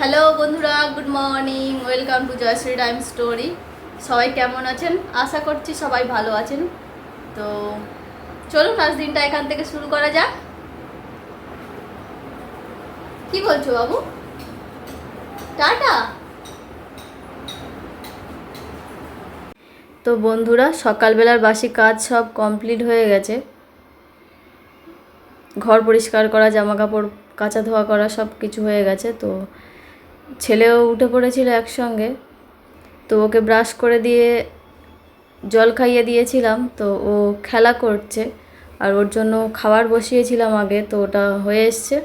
Hello বন্ধুরা good morning welcome to Jayashree time story সবাই কেমন আছেন? আশা করছি সবাই ভালো আছেন। তো চলুন, আজ দিনটা এখান থেকে শুরু করা যাক। কি বলছো বাবু? টাটা। তো বন্ধুরা, সকালবেলার বাসি কাজ সব কমপ্লিট হয়ে গেছে। ঘর পরিষ্কার করা জামা কাপড় কাচা ধোয়া করা সব কিছু হয়ে গেছে, তো ছেলেও উঠে পড়েছিল একসঙ্গে, তো ওকে ব্রাশ করে দিয়ে জল খাইয়ে দিয়েছিলাম, তো ও খেলা করছে, আর ওর জন্য খাবার বসিয়েছিলাম আগে, তো ওটা হয়ে এসছে।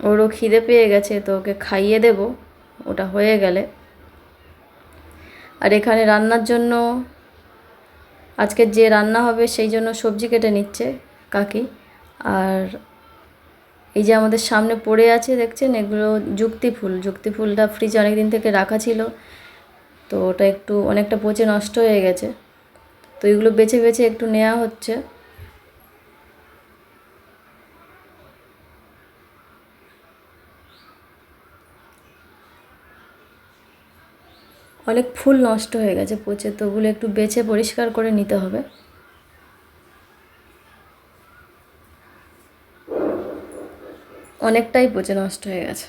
ওরও খিদে পেয়ে গেছে, তো ওকে খাইয়ে দেব, ওটা হয়ে গেলে। আর এখানে রান্নার জন্য আজকে যে রান্না হবে সেই জন্য সবজি কেটে নিচ্ছে কাকি, আর এই যে আমাদের সামনে পড়ে আছে, দেখছেন? এগুলো যুক্তি ফুল। যুক্তি ফুলটা ফ্রিজে অনেক দিন থেকে রাখা ছিল। তো ওটা একটু অনেকটা পচে নষ্ট হয়ে গেছে। তো এগুলো বেছে বেছে একটু নেওয়া হচ্ছে। অনেক ফুল নষ্ট হয়ে গেছে পচে, তো ওগুলো একটু বেছে পরিষ্কার করে নিতে হবে। অনেকটাই পচে নষ্ট হয়ে গেছে।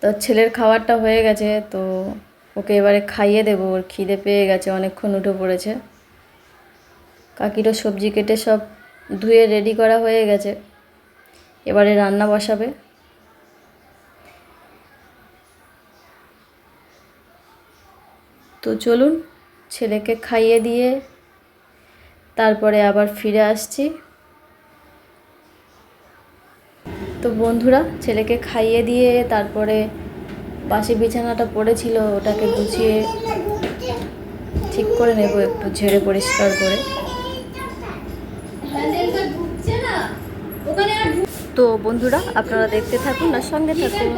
তো ছেলের খাবারটা হয়ে গেছে, তো ওকে এবারে খাইয়ে দেবো। ওর খিদে পেয়ে গেছে, অনেকক্ষণ উঠে পড়েছে। কাকিরও সবজি কেটে সব ধুয়ে রেডি করা হয়ে গেছে। এবারে রান্না বসাবে। তো চলুন, ছেলেকে খাইয়ে দিয়ে তারপরে আবার ফিরে আসছি। তো বন্ধুরা, ছেলেকে খাইয়ে দিয়ে তারপরে বাসি বিছানাটা পড়েছিল, ওটাকে গুছিয়ে ঠিক করে নেব একটু ঝেড়ে পরিষ্কার করে। তো বন্ধুরা, আপনারা দেখতে থাকুন আর সঙ্গে থাকুন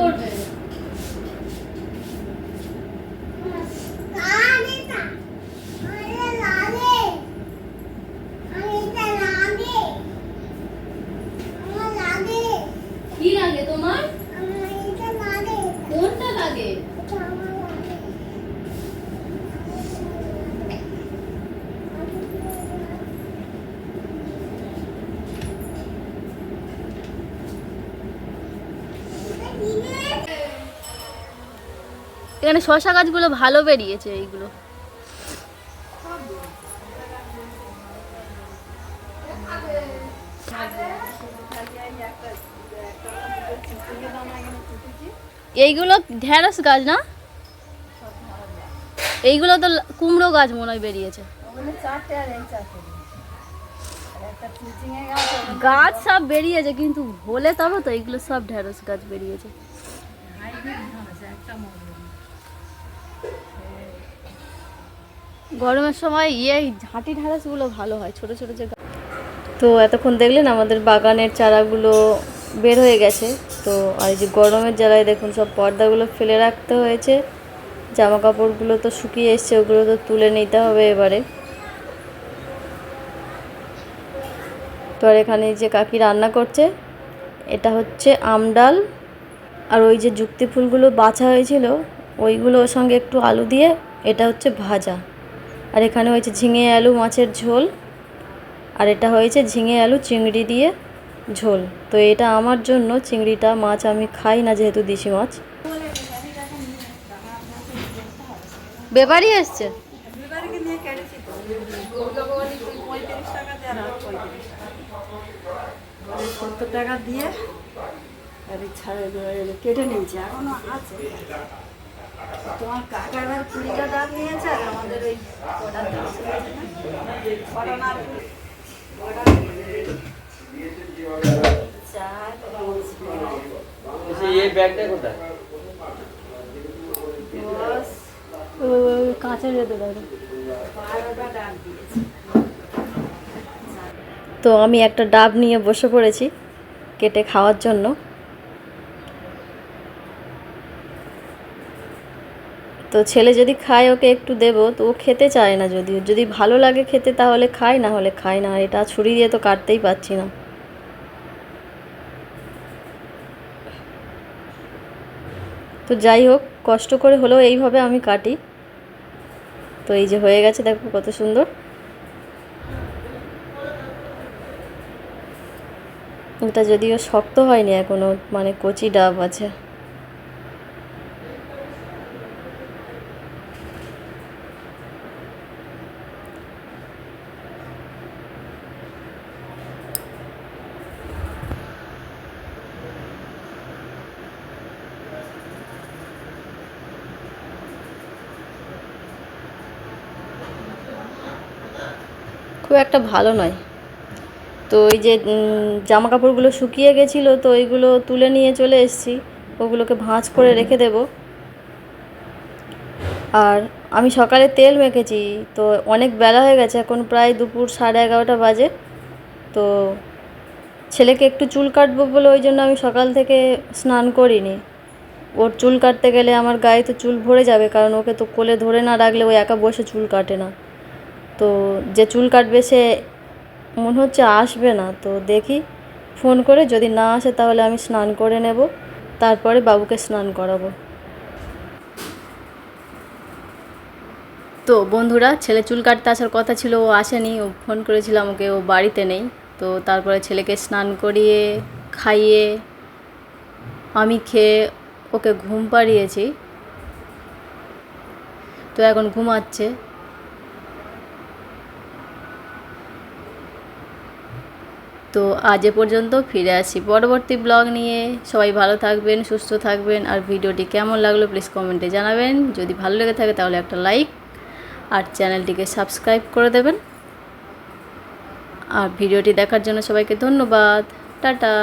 কি লাগে তোমার কোনটা লাগে এখানে শশা গাছগুলো ভালো বেরিয়েছে এইগুলো। এইগুলো ঢেঁড়স গাছ না? এইগুলো তো কুমড়ো গাছ মনে হয় বেরিয়েছে। গাছ সব বেরিয়েছে, কিন্তু হলে তবে তো এইগুলো সব ঢেঁড়স গাছ বেরিয়েছে। গরমের সময় ইয়ে ঝাঁটি ঢেঁড়সগুলো ভালো হয়, ছোট ছোট যে তো এতক্ষণ দেখলেন আমাদের বাগানের চারাগুলো বের হয়ে গেছে। তো আর যে গরমের জ্বালায় দেখুন, সব পর্দাগুলো ফেলে রাখতে হয়েছে। জামা কাপড়গুলো তো শুকিয়ে এসছে, ওগুলো তো তুলে নিতে হবে এবারে। তো আর এখানে যে কাকি রান্না করছে, এটা হচ্ছে আমডাল আর ওই যে যুক্তি ফুলগুলো বাছা হয়েছিল ওইগুলো ওর সঙ্গে একটু আলু দিয়ে, এটা হচ্ছে ভাজা। আর এখানে হয়েছে ঝিঙে আলু, মাছের ঝোল। আর এটা হয়েছে ঝিঙে আলু, চিংড়ি দিয়ে ঝোল। তো এটা আমার জন্য চিংড়িটা, মাছ আমি খাই না যেহেতু দেশি মাছ। বেপারি এসছে? টাকা দিয়ে কেটে নিয়েছি, এখনও আছে। তোমার কাকা এবার কুড়িটা দাম নিয়েছে আর আমাদের ওই কটার দাম করোনার চার বলছি এই ব্যাগটা কোথায়? দশ কাঁচা যেতে পারে বারোটা ডাক দিয়েছে। তো আমি একটা ডাব নিয়ে বসে পড়েছি কেটে খাওয়ার জন্য। তো ছেলে যদি খায়, ওকে একটু দেবো। তো ও খেতে চায় না যদিও। যদি ভালো লাগে খেতে, তাহলে খায়, না হলে খায় না। এটা ছুরি দিয়ে তো কাটতেই পারছি না। তো যাই হোক, কষ্ট করে হলেও এইভাবে আমি কাটি। তো এই যে হয়ে গেছে, দেখো কত সুন্দর। এটা যদিও শক্ত হয়নি এখনও মানে কচি ডাব আছে। খুব একটা ভালো নয়। তো ওই যে জামা কাপড়গুলো শুকিয়ে গেছিল, তো ওইগুলো তুলে নিয়ে চলে এসেছি। ওগুলোকে ভাঁজ করে রেখে দেব। আর আমি সকালে তেল মেখেছি, তো অনেক বেলা হয়ে গেছে, এখন প্রায় দুপুর সাড়ে এগারোটা বাজে। তো ছেলেকে একটু চুল কাটবো বলে ওই জন্য আমি সকাল থেকে স্নান করিনি। ওর চুল কাটতে গেলে আমার গায়ে তো চুল ভরে যাবে, কারণ ওকে তো কোলে ধরে না রাখলে ও একা বসে চুল কাটে না। তো যে চুল কাটবে সে মনে হচ্ছে আসবে না। তো দেখি, ফোন করে যদি না আসে তাহলে আমি স্নান করে নেব, তারপরে বাবুকে স্নান করাবো। তো বন্ধুরা, ছেলে চুল কাটতে আসার কথা ছিল, ও আসেনি, ও ফোন করেছিল আমাকে, ও বাড়িতে নেই। তো তারপরে ছেলেকে স্নান করিয়ে, খাইয়ে, আমি খেয়ে ওকে ঘুম পাড়িয়েছি। তো এখন ঘুমাচ্ছে। তো আজ এ পর্যন্ত ফিরে আসি পরবর্তী ব্লগ নিয়ে। সবাই ভালো থাকবেন, সুস্থ থাকবেন, আর ভিডিওটি কেমন লাগল প্লিজ কমেন্টে জানাবেন। যদি ভালো লেগে থাকে তাহলে একটা লাইক আর চ্যানেলটিকে সাবস্ক্রাইব করে দেবেন। আর ভিডিওটি দেখার জন্য সবাইকে ধন্যবাদ। টাটা।